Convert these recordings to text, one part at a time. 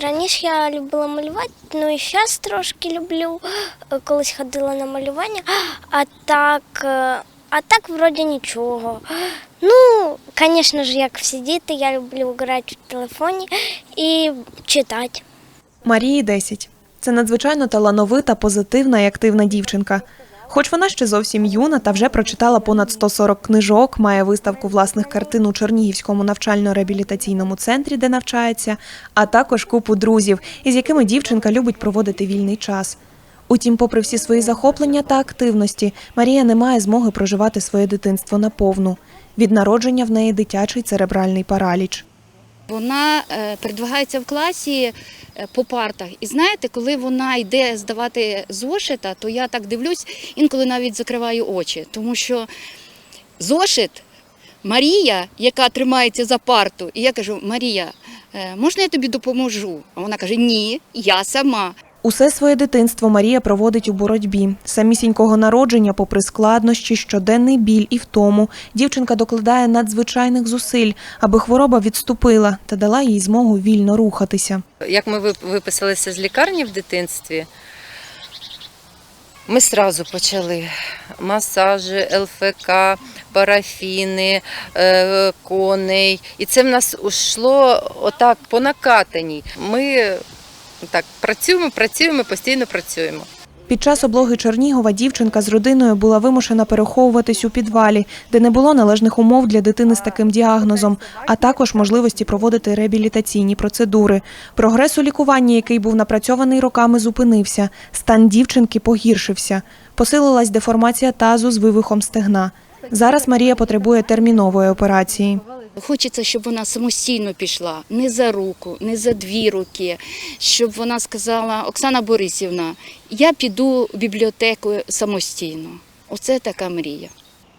ж я любила малювати, ну і зараз трошки люблю. Колись ходила на малювання, а так, е, а так вроді нічого. Ну, звісно ж, як всі діти, я люблю грати в телефоні і читати. Марії 10. Це надзвичайно талановита, позитивна і активна дівчинка. Хоч вона ще зовсім юна та вже прочитала понад 140 книжок, має виставку власних картин у Чернігівському навчально-реабілітаційному центрі, де навчається, а також купу друзів, із якими дівчинка любить проводити вільний час. Утім, попри всі свої захоплення та активності, Марія не має змоги проживати своє дитинство наповну. Від народження в неї дитячий церебральний параліч. Вона е, передвигається в класі е, по партах. І знаєте, коли вона йде здавати зошита, то я так дивлюсь, інколи навіть закриваю очі, тому що зошит Марія, яка тримається за парту, і я кажу: Марія, е, можна я тобі допоможу? А вона каже: Ні, я сама. Усе своє дитинство Марія проводить у боротьбі. Самісінького народження, попри складнощі, щоденний біль і втому, дівчинка докладає надзвичайних зусиль, аби хвороба відступила та дала їй змогу вільно рухатися. Як ми виписалися з лікарні в дитинстві, ми одразу почали масажі, ЛФК, парафіни, е, коней. І це в нас йшло отак по накатаній. Ми так працюємо, працюємо, постійно працюємо. Під час облоги Чернігова дівчинка з родиною була вимушена переховуватись у підвалі, де не було належних умов для дитини з таким діагнозом, а також можливості проводити реабілітаційні процедури. Прогрес у лікуванні, який був напрацьований роками, зупинився. Стан дівчинки погіршився. Посилилась деформація тазу з вивихом стегна. Зараз Марія потребує термінової операції. Хочеться, щоб вона самостійно пішла, не за руку, не за дві руки, щоб вона сказала: Оксана Борисівна, я піду в бібліотеку самостійно. Оце така мрія.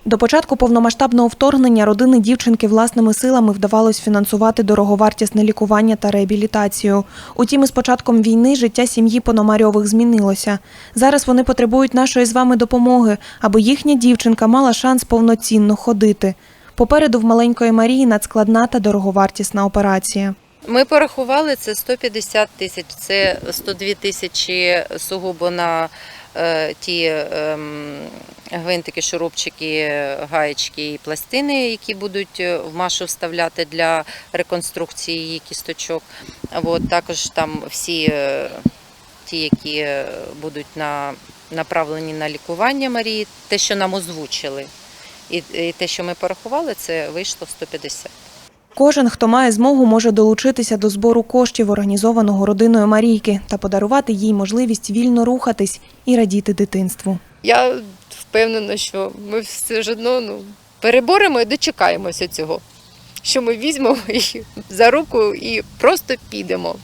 До початку повномасштабного вторгнення родини дівчинки власними силами вдавалось фінансувати дороговартісне лікування та реабілітацію. Утім, із початком війни життя сім'ї Пономарьових змінилося. Зараз вони потребують нашої з вами допомоги, аби їхня дівчинка мала шанс повноцінно ходити. Попереду в маленької Марії надскладна та дороговартісна операція. Ми порахували це 150 тисяч, це 102 тисячі сугубо на е, ті ем, гвинтики, шурупчики, гаєчки і пластини, які будуть е, в машу вставляти для реконструкції її кісточок. От, також там всі е, ті, які будуть на, направлені на лікування Марії, те, що нам озвучили. І, те, що ми порахували, це вийшло 150. Кожен, хто має змогу, може долучитися до збору коштів, організованого родиною Марійки, та подарувати їй можливість вільно рухатись і радіти дитинству. Я впевнена, що ми все ж одно ну, переборемо і дочекаємося цього. Що ми візьмемо їх за руку і просто підемо.